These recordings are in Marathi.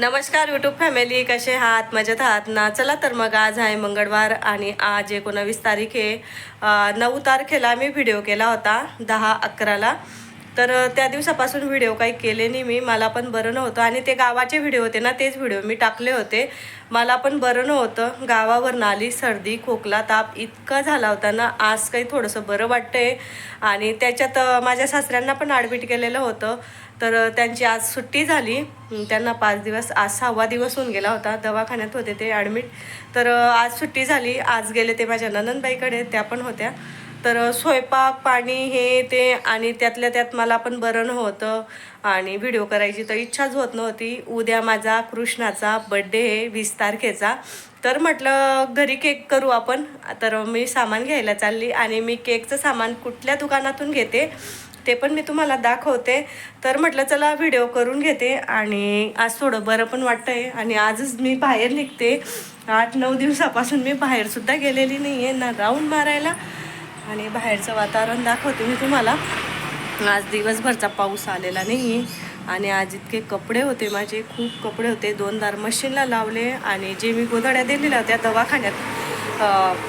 नमस्कार यूट्यूब फॅमिली कसे आहात? मजेत आहात ना? चला तर मग आज आहे मंगळवार आणि आज एकोणावीस तारीख आहे. नऊ तारखेला मी व्हिडिओ केला होता दहा अकराला. तर त्या दिवसापासून व्हिडिओ काही केले नाही मी. मला पण बरं नव्हतं. आणि ते गावाचे व्हिडिओ होते ना तेच व्हिडिओ मी टाकले होते. मला पण बरं नव्हतं. गावावर आली सर्दी खोकला ताप इतका झाला होता ना आज काही थोडंसं बरं वाटतंय. आणि त्याच्यात माझ्या सासऱ्यांना पण ॲडमिट केलेलं होतं. तर त्यांची आज सुट्टी झाली. त्यांना पाच दिवस आज सहावा दिवस होऊन गेला होता. दवाखान्यात होते ते ॲडमिट तर आज सुट्टी झाली. आज गेले ते माझ्या ननंदबाईकडे त्या पण होत्या. तर स्वयंपाक पाणी हे ते आणि त्यातल्या त्यात मला पण बरं नव्हतं. आणि व्हिडिओ करायची तर इच्छाच होत नव्हती. उद्या माझा कृष्णाचा बड्डे आहे वीस तारखेचा. तर म्हटलं घरी केक करू आपण. तर मी सामान घ्यायला चालली आणि मी केकचं सामान कुठल्या दुकानातून घेते? ते पण मी तुम्हाला दाखवते. तर म्हटलं चला व्हिडिओ करून घेते आणि आज थोडं बरं पण वाटतं आहे आणि आजच मी बाहेर निघते. आठ नऊ दिवसापासून मी बाहेरसुद्धा गेलेली नाही आहे ना राऊंड मारायला. आणि बाहेरचं वातावरण दाखवते मी तुम्हाला. आज दिवसभरचा पाऊस आलेला नाही आहे आणि आज इतके कपडे होते माझे खूप कपडे होते. दोन दार मशीनला लावले आणि जे मी गोधड्या दिलेल्या होत्या दवाखान्यात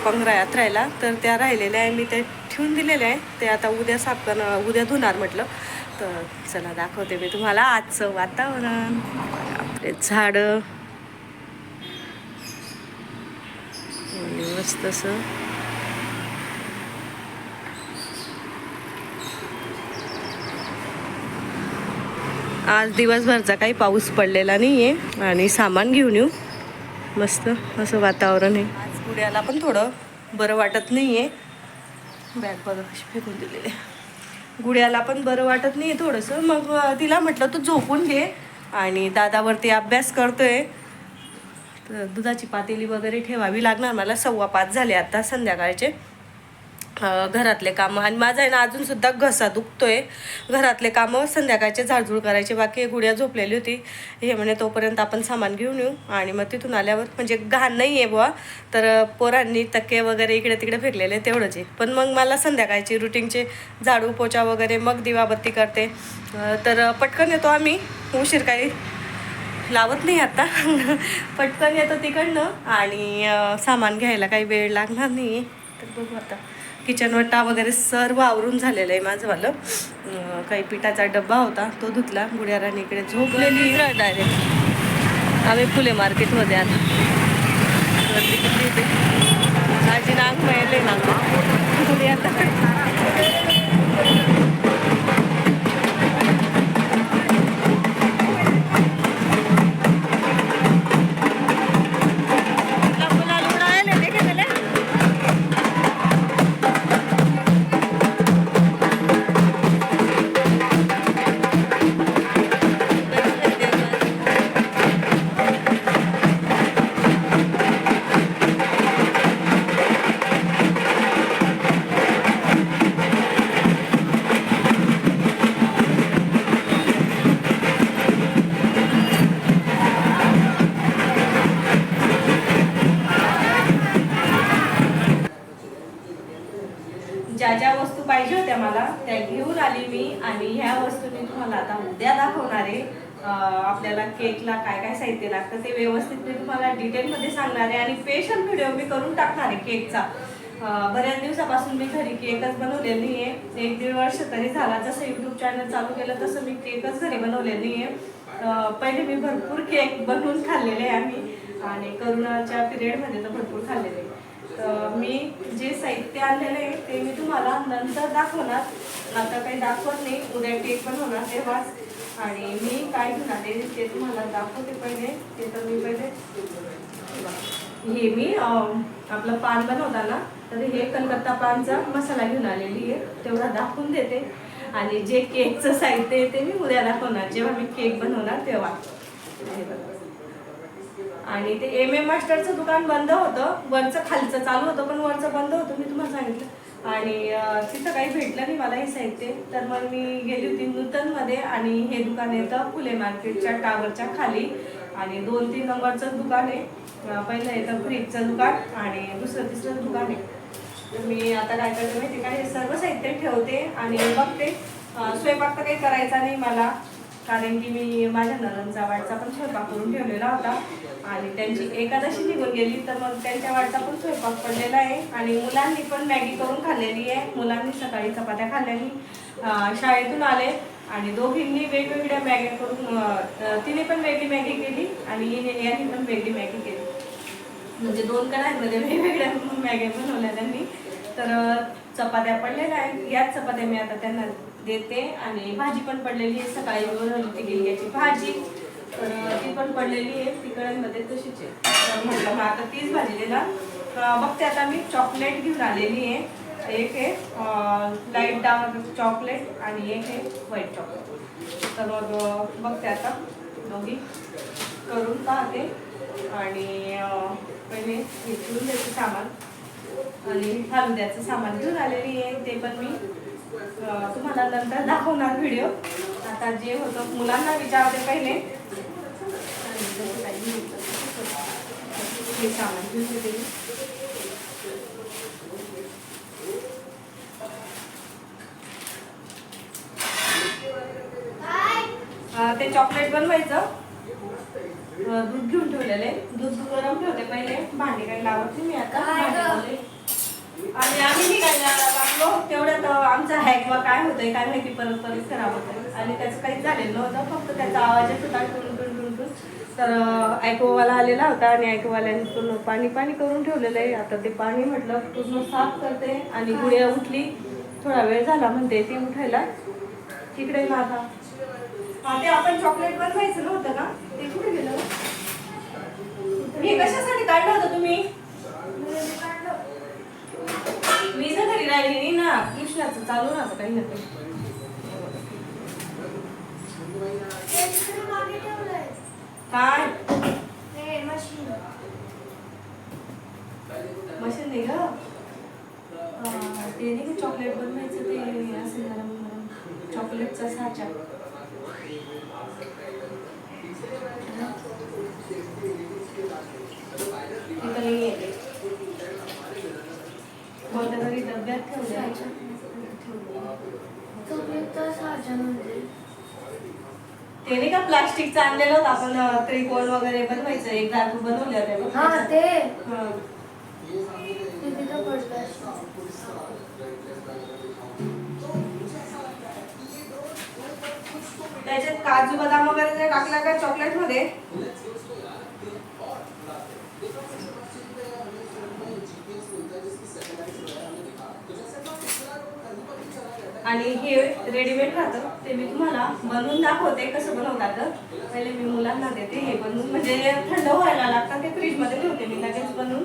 पंगरा यात्रायला तर त्या राहिलेल्या आहे. मी त्या ठेवून दिलेले आहे ते आता उद्या साफ करणार उद्या धुणार म्हटलं. तर चला दाखवते मी तुम्हाला आजचं वातावरण. आपले झाडं. आणि मस्त असं. आज दिवसभरचा काही पाऊस पडलेला नाही आहे आणि सामान घेऊन येऊ. मस्त असं वातावरण आहे. आज गुड्याला पण थोडं बरं वाटत नाही आहे बॅग बघा कशी फेकून दिलेली गुड्याला पण बरं वाटत नाही थोडंसं. मग तिला म्हटलं तू झोपून घे. आणि दादावरती अभ्यास करतोय. तर दुधाची पातेली वगैरे ठेवावी लागणार. मला सव्वा पाच झाले आता संध्याकाळचे. घरातले कामं. आणि माझा आहे ना अजून सुद्धा घसा दुखतोय. घरातले कामं संध्याकाळचे झाडझूड करायचे. बाकी गुड्या झोपलेली होती. हे म्हणे तोपर्यंत आपण सामान घेऊन येऊ. आणि मग तिथून आल्यावर म्हणजे घाण नाही आहे बुवा. तर पोरांनी तक्के वगैरे इकडे तिकडे फेकलेले तेवढंच आहे पण मग मला संध्याकाळची रुटीनचे झाडू पोचा वगैरे मग दिवाबत्ती करते. तर पटकन येतो आम्ही. उशीर काही लावत नाही आता. पटकन येतो तिकडनं. आणि सामान घ्यायला काही वेळ लागणार नाही तर बघू आता. किचन वट्टा वगैरे सर्व आवरून झालेलं आहे माझंवालं. अं, काही पिठाचा डब्बा होता तो धुतला. गुड्याराणी इकडे झोपलेली डायरेक्ट. आम्ही फुले मार्केटमध्ये आलो गर्दी किती होते? आजी नाग मिळाले ना. गुड्याला साहित्य लागतं ते व्यवस्थित मी तुम्हाला डिटेलमध्ये सांगणार आहे. आणि स्पेशल व्हिडिओ मी करून टाकणार आहे केकचा. बऱ्याच दिवसापासून मी घरी केकच बनवलेली नाही आहे एक दीड वर्ष तरी झाला. जसं यूट्यूब चॅनल चालू केलं तसं मी केकच घरी बनवलेली नाही आहे पहिले मी भरपूर केक बनवून खाल्लेले आहे आम्ही. आणि करोनाच्या पिरियडमध्ये तर भरपूर खाल्लेले. आहे. तर मी जे साहित्य आणलेलं आहे ते मी तुम्हाला नंतर दाखवणार. आता काही दाखवत नाही उद्या केक पण होणार तेव्हाच आणि मी काय घेऊन ते ते तुम्हाला दाखवते पहिले. ते तर मी पहिले हे मी आपलं पान बनवताना तर हे कलकत्ता पानचा मसाला घेऊन आलेली आहे. तेवढा दाखवून देते. आणि जे केकचं साहित्य आहे ते मी उद्या दाखवणार. जेव्हा मी केक बनवणार तेव्हा. हे बघा. आणि ते एम ए मास्टरचं दुकान बंद होतं. वरचं खालचं चालू होतं पण वरचं बंद होतं मी तुम्हाला सांगितलं. आणि तिथं काही भेटलं नाही मला हे साहित्य. तर मग मी गेली होती नूतनमध्ये आणि हे दुकान येतं फुले मार्केटच्या टावरच्या खाली. आणि दोन तीन नंबरचं दुकान आहे. पहिलं येतं फ्रीजचं दुकान आणि दुसरं तिसरं दुकान आहे. तर मी आता काय करते माहिती का? हे सर्व साहित्य ठेवते आणि बघते. स्वयंपाक तर काही करायचा नाही मला. कारण की मी माझ्या ननंदचा वाटचा पण स्वयंपाक करून ठेवलेला होता. आणि त्यांची एकादशी निघून गेली तर मग त्यांच्या वाटचा पण स्वयंपाक पडलेला आहे. आणि मुलांनी पण मॅगी करून खाल्लेली आहे. मुलांनी सकाळी चपात्या खाल्ल्यानी शाळेतून आले. आणि दोघींनी वेगवेगळ्या मॅग्या करून तिने पण वेगळी मॅगी केली आणि यांनी पण वेगळी मॅगी केली. म्हणजे दोन कढाईमध्ये वेगवेगळ्या मॅग्या बनवल्या त्यांनी. तर चपात्या पडलेल्या आहेत. याच चपात्या मी आता त्यांना देते आणि भाजी पण पडलेली आहे. सकाळी बनवली होती गिलक्याची भाजी. तर ती पण पडलेली आहे. ती तशीच आहे. तर म्हटलं मग आता तीच भाजी देणार बघते आता मी. चॉकलेट घेऊन आलेली आहे. एक आहे लाइट डार्क चॉकलेट आणि एक आहे व्हाईट चॉकलेट तर मग बघते आता. दोघी करून पाहते. आणि पहिले हे द्यायचं सामान. आणि फालुद्याचं सामान. घेऊन आलेली आहे. ते पण मी तुम्हाला नंतर दाखवणार व्हिडिओ आता जे होतं मुलांना विचारते पहिले. ते चॉकलेट बनवायचं. दूध घेऊन ठेवलेले. दूध गरम ठेवते पहिले. भांडी काही लावत मी आता. आणि आम्ही निघायला लागलो. तेवढ्यात आमचा हॅक वा काय होतंय काय माहिती परत परत खराब होतंय आणि त्याचं काहीच झालेलं नव्हतं. फक्त त्याचा आवाज येत होता टुन टुन टुन टुन. तर ऐकूवाला आलेला होता आणि ऐकूवाल्याने पूर्ण पाणी पाणी करून ठेवलेलं आहे. आता ते पाणी म्हटलं पूर्ण साफ करते आणि गुडिया उठली. थोडा वेळ झाला म्हणते ती उठायला. तिकडे ना आता ते आपण चॉकलेट बनवायचं नव्हतं का? ते कुठे गेलं? हे कशासाठी काढलं होतं तुम्ही मी जर घरी राहिली नाही ना. कृष्णाचं चालू राहतं काही ना काही. काय? मशीन नाही ग. ते नाही का चॉकलेट बनवायचं ते असं गरम गरम चॉकलेटचा साचा. तिथं नाही येते कोणत्या तरी डब्यात ठेवलं ते नाही का प्लास्टिकचं आणलेलं होतं आपण त्रिकोण वगैरे बनवायचं एक धातू बनवले होते बघ. हा ते हं. ते तिथं पडलं त्याच्यात काजू बदाम वगैरे जर टाकला का चॉकलेटमध्ये आणि हे रेडीमेड राहतं. ते मी तुम्हाला बनवून दाखवते कसं बनवतात. पहिले मी मुलांना देते हे बनवून. म्हणजे थंड व्हायला लागतात ते फ्रीजमध्ये ठेवते मी लगेच बनवून.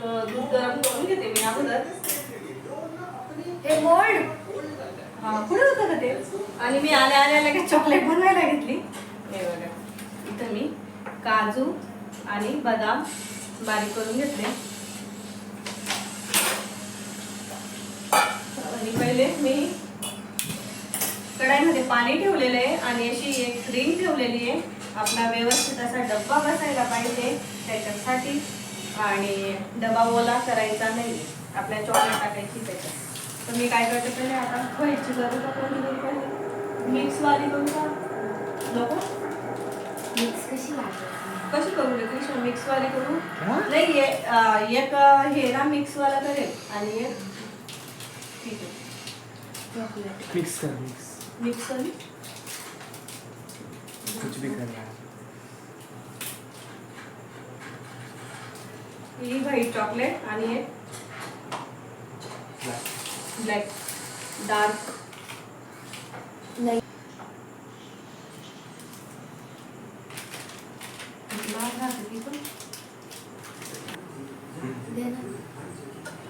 दूध गरम करून घेते मी अगोदर. हे मोल्ड हा पुढे होतं का ते? आणि मी आल्या आल्या लगेच चॉकलेट बनवायला घेतली. हे बघा. इथं मी काजू आणि बदाम बारीक करून घेतले. आणि पहिले मी कढाईमध्ये पाणी ठेवलेलं आहे आणि अशी एक रिंग ठेवलेली आहे. आपला व्यवस्थित असा डब्बा बसायला पाहिजे त्याच्यासाठी. आणि डबा ओला करायचा नाही आपल्या चॉकलेट टाकायची त्याच्यात. तर मी काय करते पहिले आता व्हायची गरज पहिले मिक्सवाली करू का? नको? मिक्स कशी लागते कशी करू रे कृष्ण? मिक्सवाली करू? नाही एक हे ना मिक्सवाला करेल. आणि एक ठीक आहे. चॉकलेट. मिक्स कर मिक्स. मिक्सवाली कुछ भी करना है। ही व्हाईट चॉकलेट आणि एक ब्लॅक डार्क नाही.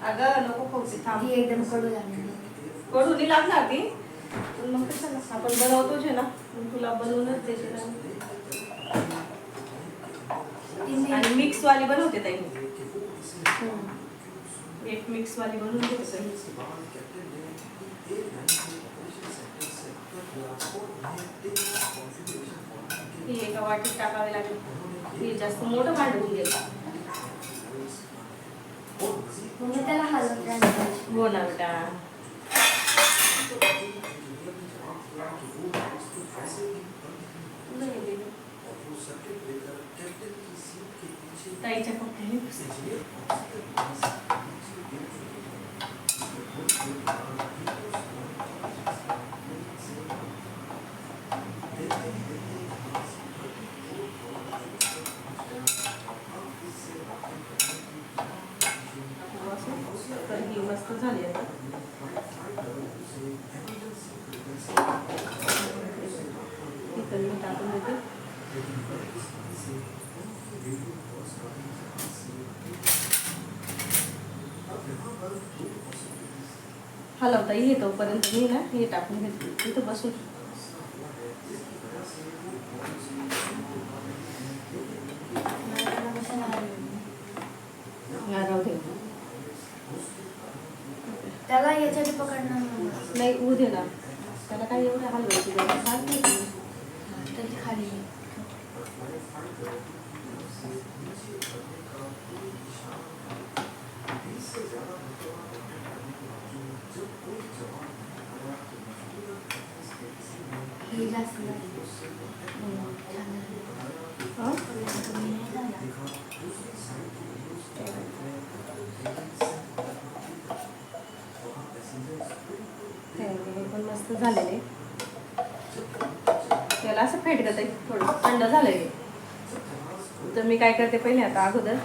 अगं नको खोकते थांब. एकदम कडू लागली कडू नाही लागणार ती. पण मग कसं ना आपण बनवतोच आहे ना मग तुला बनवूनच देते. ती आणि मिक्स वाली बनवते ताई मी. एक मिक्स वाली बनवून देते ताई. ही एका वाटीत टाकावी लागेल ही जास्त मोठं भांडवून गेलं म्हणजे त्याला हलवून द्यायला पाहिजे. हो ना बेटा ताईच्या पप्पाने पुस्तक. तर ही मस्त झाली आता इथं मी टाकून देते हलवता ये तोपर्यंत मी ना हे टाकून घेते इथं बसून त्याला याच्याने पकडणार नाही. नाही होऊ दे ना त्याला काय एवढं हलवायची. तरी खाली आहे. हे जास्त झालं. हम्म, छान झालं. हा? कमी नाही झाला. हे पण मस्त झालेले त्याला असं फेट आहे थोडं थंड झालंय. तर मी काय करते पहिले आता अगोदर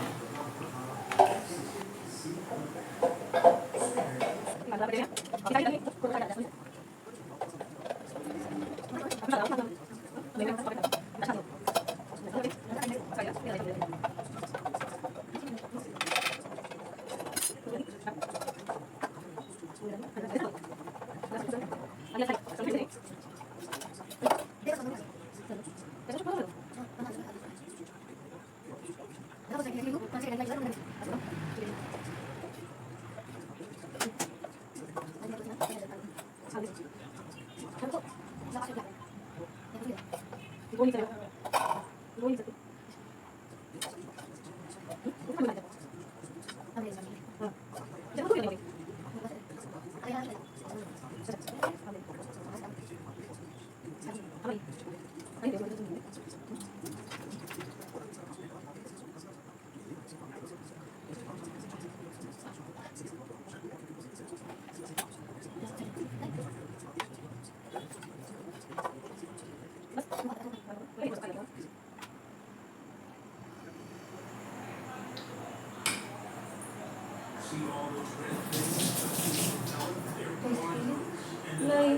नाही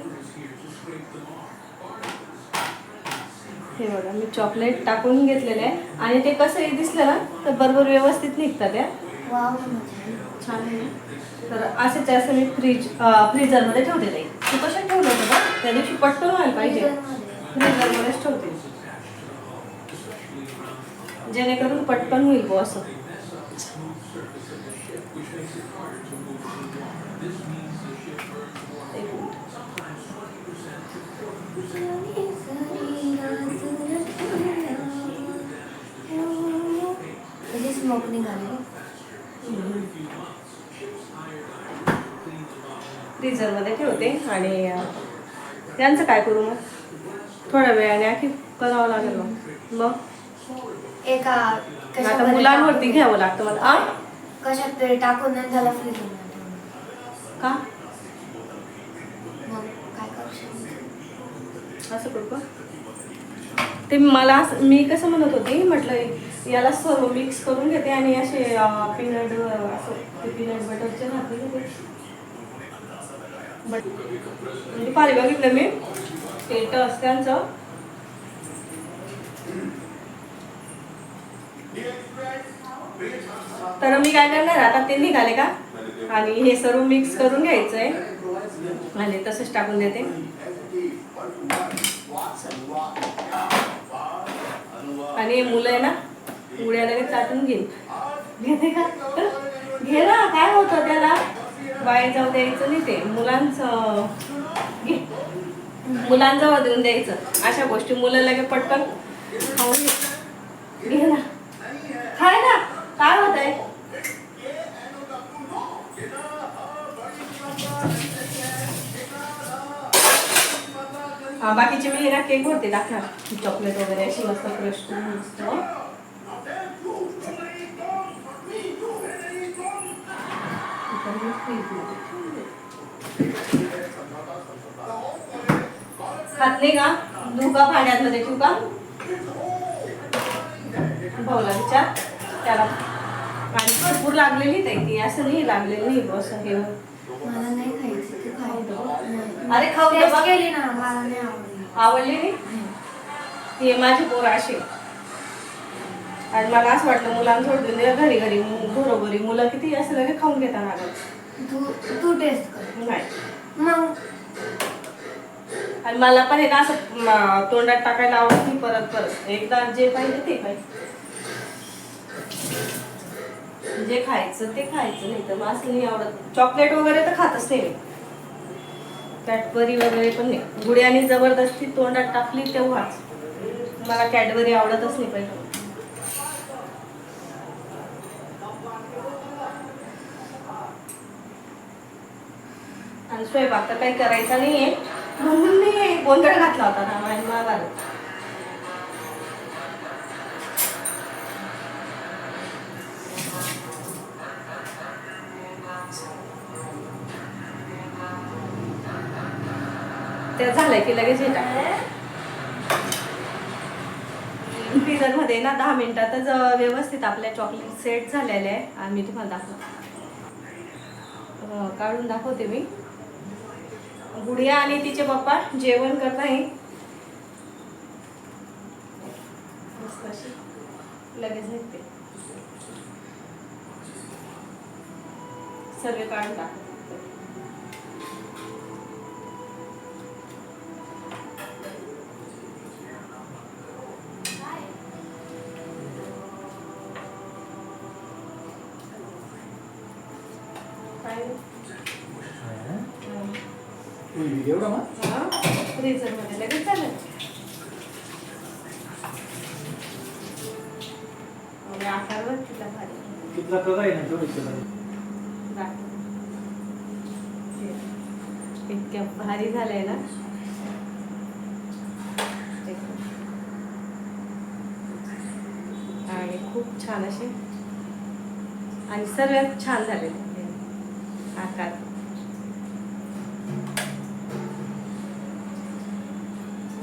हे बघा मी चॉकलेट टाकून घेतलेलं आहे. आणि ते कसंही दिसलं ना तर बरोबर व्यवस्थित निघतात या. म्हणजे छान आहे. तर असेच असं मी फ्रीज फ्रीजरमध्ये ठेवते नाही तू. कशात ठेवलं होतं का त्या दिवशी पटकन व्हायला पाहिजे. फ्रीजरमध्येच ठेवते. जेणेकरून पटकन होईल बुवा असं. स्मोक निघाले फ्रीजरमध्ये ठेवते आणि त्यांचं काय करू मग? थोड्या वेळाने आणखी करावं लागेल मग. मग? एका आता मुलांवरती घ्यावं लागतं मला. आ? कशात तरी टाकून त्याला ठेवून. का? असं करू का? ते मला असं- मी कसं म्हणत होती म्हटलं याला सर्व मिक्स करून घेते आणि असे पीनट असं पीनट बटरचे राहते बट म्हणजे पाणी बघितलं मी. ते टस त्यांचं तर मी काय करणार आता ते निघाले का? आणि हे सर्व मिक्स करून घ्यायचं आहे आणि तसंच टाकून देते. आणि हे मुलं आहे ना उड्या लगेच चाटून घेईल घेते का? घे ना काय होतं त्याला? बाहेर जाऊ द्यायचं नाही ते. मुलांचं घे. मुलांजवळ देऊन द्यायचं. अशा गोष्टी. मुलं लगे पटकन खाऊन घे. ना. खाय ना. काय होत आहे बाकीचे मी ना केक भरते टाकणार. चॉकलेट वगैरे अशी मस्त फ्रेश मस्त. खात नाही का? धू का भांड्यामध्ये ठेवू का भाऊला विचार. त्याला आणि भरपूर लागलेली ताई ती असं नाही लागलेली नाही असं हे. मला नाही खायची तू खायचं अरे खाऊ. केली ना मला नाही आवडली. आवडली नाही? हे माझी पोर अशी आणि मला असं वाटलं मुलांना सोडून घरी घरी घरोघरी मुलं किती असं लगे खाऊन घेतात अगं. तू तू टेस्ट कर. नाही. मग? आणि मला पण हे ना असं म, तोंडात टाकायला आवडत नाही परत परत. एकदा जे पाहिजे ते पाहिजे. जे खायचं ते खायचं नाही तर मग असं नाही आवडत. चॉकलेट वगैरे तर खातच नाही मी. कॅडबरी वगैरे पण नाही. गुड्याने जबरदस्ती तोंडात टाकली तेव्हाच. मला कॅडबरी आवडतच नाही पहिले. आणि स्वयंपाक तर काही करायचा आहे म्हणून मी गोंधळ घातला होता रामायण महाभारत ते झालंय की लगेच हे टाक फ्रीजरमध्ये ना दहा मिनिटातच व्यवस्थित आपल्या चॉकलेट सेट झालेले आहे. आम्ही तुम्हाला दाखवतो. काढून दाखवते मी. गुडिया आणि तिचे पप्पा जेवण करत आहे मस्त अशी. लगेच निघते सर्व काढून टाकते एवढा मग? फ्रीजरमध्ये लगेच तिला भारी. कितला आहे ना दाखव. इतक्या भारी झालंय ना. आणि खूप छान असे आणि सर्वात छान झाले आकार.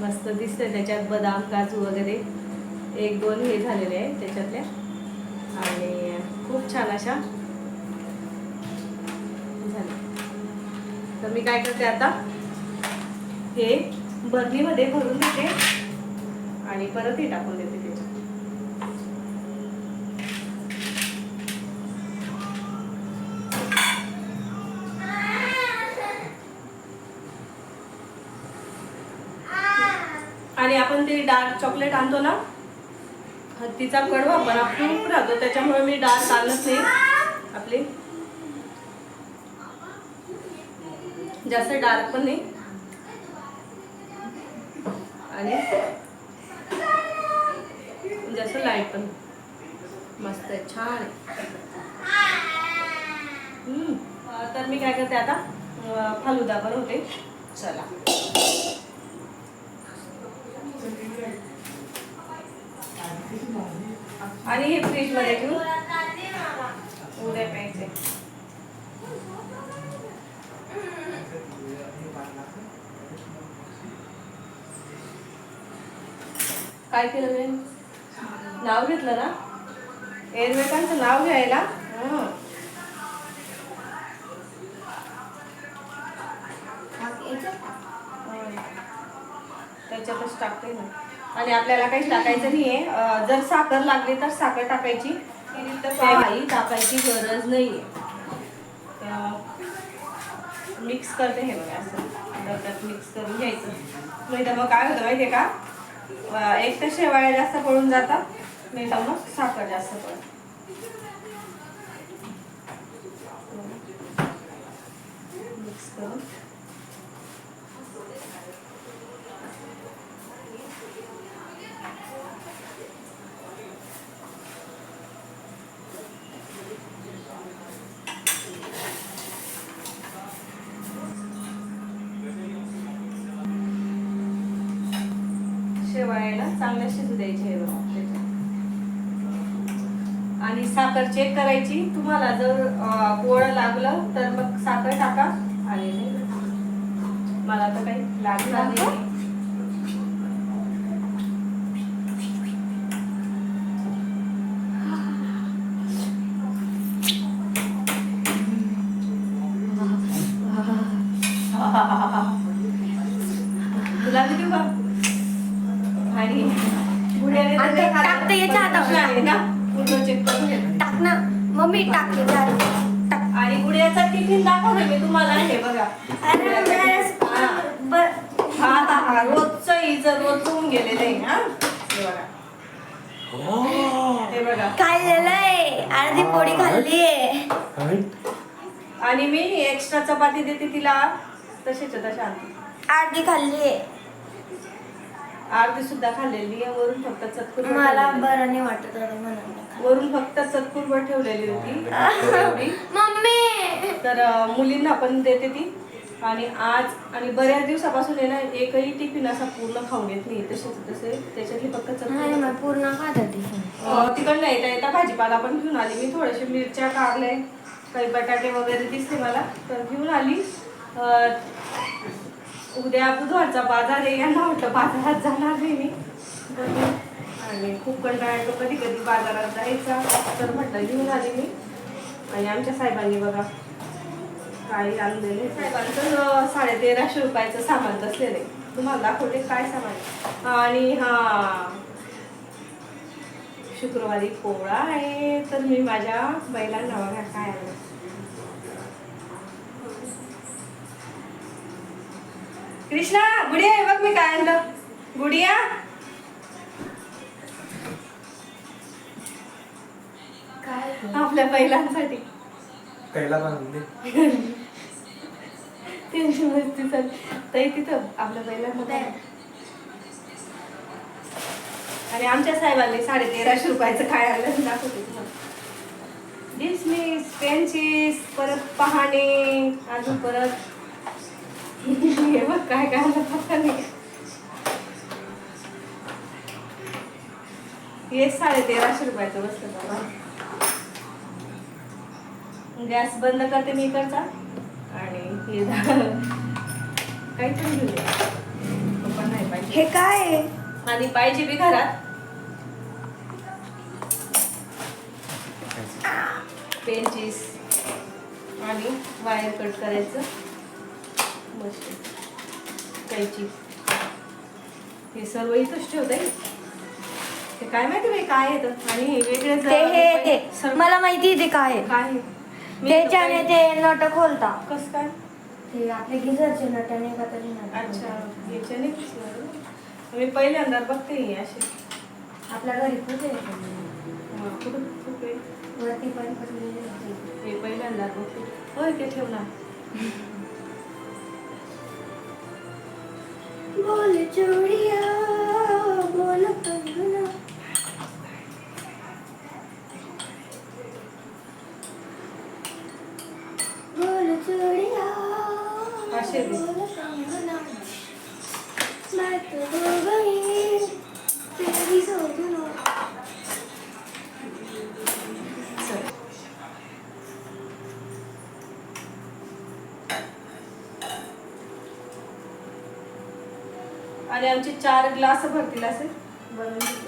मस्त दिसतंय त्याच्यात बदाम काजू वगैरे. एक दोन हे झालेले आहे त्याच्यातल्या. आणि खूप छान अशा झाल्या. तर मी काय करते आता? हे बर्नीमध्ये भरून देते आणि परत हे टाकून देते त्याच्यात आणि आपण ते डार्क चॉकलेट आणतो ना हत्तीचा कडवा पण खूप राहतो त्याच्यामुळे मी डार्क आणत नाही. आपली. जास्त डार्क पण नाही. आणि जास्त लाइट पण. मस्त आहे छान आहे. तर मी काय करते आता फालुदा फालुदा बनवते चला. आणि हे फ्रीजमध्ये ठेवून उद्या प्यायचे. काय केलं मी नाव घेतलं ना? एकमेकांचं नाव घ्यायला. त्याच्यातच टाकते ना. आणि आपल्याला काही टाकायचं नाहीये. अं, जर साखर लागली तर साखर टाकायची. काही टाकायची गरज नाहीये. मिक्स करते हे बघा असं. डब्यात मिक्स करून घ्यायचं. नाही तर मग काय होतं माहितीये का? अं, एक तर शेवाळ्या जास्त पडून जातात नाही तर मग साखर जास्त पडत मिक्स करून. द्यायचे हे बघा त्याच्यात. आणि साखर चेक करायची. तुम्हाला जर गोड लागलं तर मग साखर टाका. आणि मला तर काही लागणार नाही. ना मम्मी टाक याच्या टाक. आणि गुड्याचा टिफिन दाखवलं मी तुम्हाला हे बघा. अरे हा. हा हा हा. रोजचं हिचं रोज होऊन गेलेलं आहे हा. हे बघा. हे अर्धी पोळी खाल्लीये. काय? आणि मी एक्स्ट्रा चपाती देते तिला. तसेच्या तशा अर्धी खाल्लीये. अर्धी सुद्धा खाल्लेली आहे वरून फक्त चतकुर मला बरं नाही वाटत म्हणून वरून फक्त चतकुरभर ठेवलेली होती. एवढी. मम्मी! तर अं, मुलींना पण देते ती. आणि आज आणि बऱ्याच दिवसापासून आहे ना एकही टिफिन असा पूर्ण खाऊन घेत नाही. तसेच तसे त्याच्यातली फक्त नाही चतकुर मग पूर्ण खाता टिफिन अं, तिकडनं येता येता भाजीपाला पण घेऊन आली मी. थोडेसे मिरच्या कारले काही बटाटे वगैरे दिसले मला तर घेऊन आली. अं, उद्या बुधवारचा बाजार आहे यांना म्हटलं बाजारात जाणार नाही मी. आणि खूप कंटाळा येतो कधी कधी बाजारात जायचा. तर म्हटलं घेऊन आली मी. आणि आमच्या साहेबांनी बघा काही आणलेले साहेबांचं साडे तेराशे रुपयाचं सामान बसलेलं आहे. तुम्हाला दाखवते काय सामान. आणि हा शुक्रवारी पोळा आहे. तर मी माझ्या बैलांना बघा काय आणलं. कृष्णा गुडिया हे बघ मी काय आणलं. गुडिया. काय आपल्या बैलांसाठी. कैला पण आणते. त्यांची मस्ती चालली ताई तिथं आपल्या बैलांमध्ये. आणि आमच्या साहेबांनी साडे तेराशे रुपयाचं काय आणलं ते दाखवते तुम्हाला डिसमिस पेन्सिस परत पहाणे अजून परत हे बघ काय काय नाही. हे साडे तेराशे रुपयाचं बसतं बाबा. गॅस बंद करते मी इकडचा. आणि हे घेऊन ये. तो पण नाही पाहिजे. हे काय? आहे आणि पाहिजे बी घरात. पेनचीस आणि वायर कट करायचं. मशीन कैची. हे सर्व इथंच ठेवतंय ते काय माहिती बाई काय येतं आणि हे वेगळेच ते हे ते. सर्व- मला माहिती आहे ते काय आहे. काय आहे? मी त्याच्याने ते नट खोलता. कसं काय? ते आपले गिझरचे नटाने का तरी नट अच्छा याच्याने मी पहिल्यांदा बघते ही अशी आपल्या घरी खूप आहे. हा, कुठं खूप आहे. वरती पण पडलेले होते. मी पहिल्यांदा बघते. होय ते ठेवणार बोल चोरिया बोल कंगना बोल चोरिया असे दे. बोल कंगना मैं तो हो गई तेरी सोचना आणि आमचे चार ग्लास भरतील असे? बनवून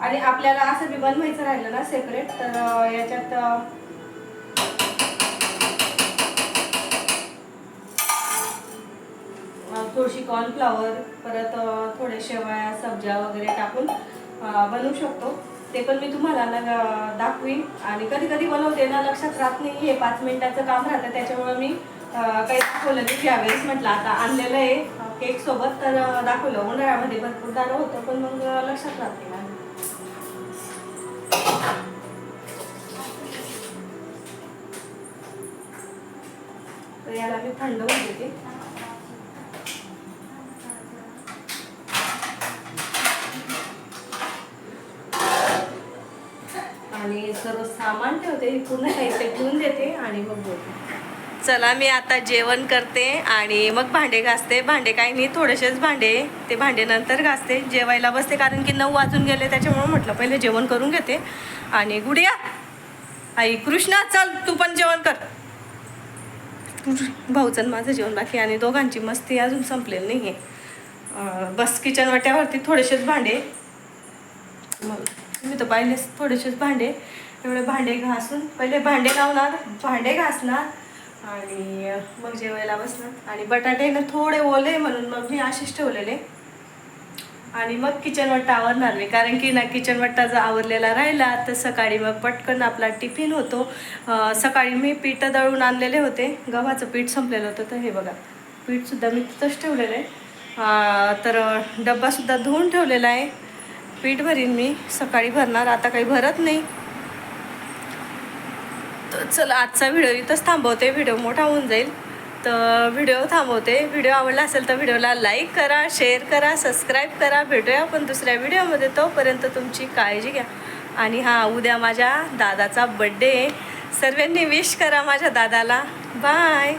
आणि आपल्याला असं बी बनवायचं राहिलं ना सेपरेट तर याच्यात थोडीशी कॉर्नफ्लावर परत थोडे शेवया सब्जा वगैरे टाकून बनवू शकतो. ते पण मी तुम्हाला ना दाखवीन. आणि कधी कधी बनवते ना लक्षात राहत नाही हे पाच मिनिटाचं काम राहतं. त्याच्यामुळे मी काही दाखवलं नाही. यावेळेस म्हटलं आता आणलेलं आहे केक सोबत तर दाखवलं. उन्हाळ्यामध्ये भरपूर दारं होतं पण मग लक्षात राहत नाही तर याला मी थंड होऊन देते आणि सर्व सर्व सामान ठेवते पूर्ण साहित्य ठेवून देते आणि मग बोलते. चला मी आता जेवण करते आणि मग भांडे घासते. भांडे काही नाही थोडेसेच भांडे ते भांडे नंतर घासते. जेवायला बसते कारण की नऊ वाजून गेले त्याच्यामुळे म्हटलं पहिले जेवण करून घेते. आणि गुडिया! आई कृष्णा चल तू पण जेवण कर. भाऊचं माझं जेवण बाकी आणि दोघांची मस्ती अजून संपलेली नाही आहे बस किचन वाट्यावरती थोडेसेच भांडे. मग तुम्ही तर पाहिलेच थोडेसेच भांडे. एवढे भांडे घासून पहिले भांडे लावणार भांडे घासणार आणि मग जेवायला बसणार. आणि बटाटे ना थोडे ओले म्हणून मग मी असेच ठेवलेले. आणि मग किचन वट्टा आवरणार मी कारण की ना किचन वट्टा जर आवरलेला राहिला तर सकाळी मग पटकन आपला टिफिन होतो. सकाळी मी पीठ दळून आणलेले होते. गव्हाचं पीठ संपलेलं होतं तर हे बघा. पीठसुद्धा मी तिथंच ठेवलेलं आहे. तर डब्बासुद्धा धुवून ठेवलेला आहे. पीठ भरीन मी. सकाळी भरणार. आता काही भरत नाही. तर चला आजचा व्हिडिओ इथंच थांबवते. व्हिडिओ मोठा होऊन जाईल. तर व्हिडिओ थांबवते. व्हिडिओ आवडला असेल तर व्हिडिओला लाईक करा शेअर करा सबस्क्राईब करा. भेटूया आपण दुसऱ्या व्हिडिओमध्ये. तोपर्यंत तुमची काळजी घ्या. आणि हा उद्या माझ्या दादाचा बड्डे सर्वांनी विश करा माझ्या दादाला. बाय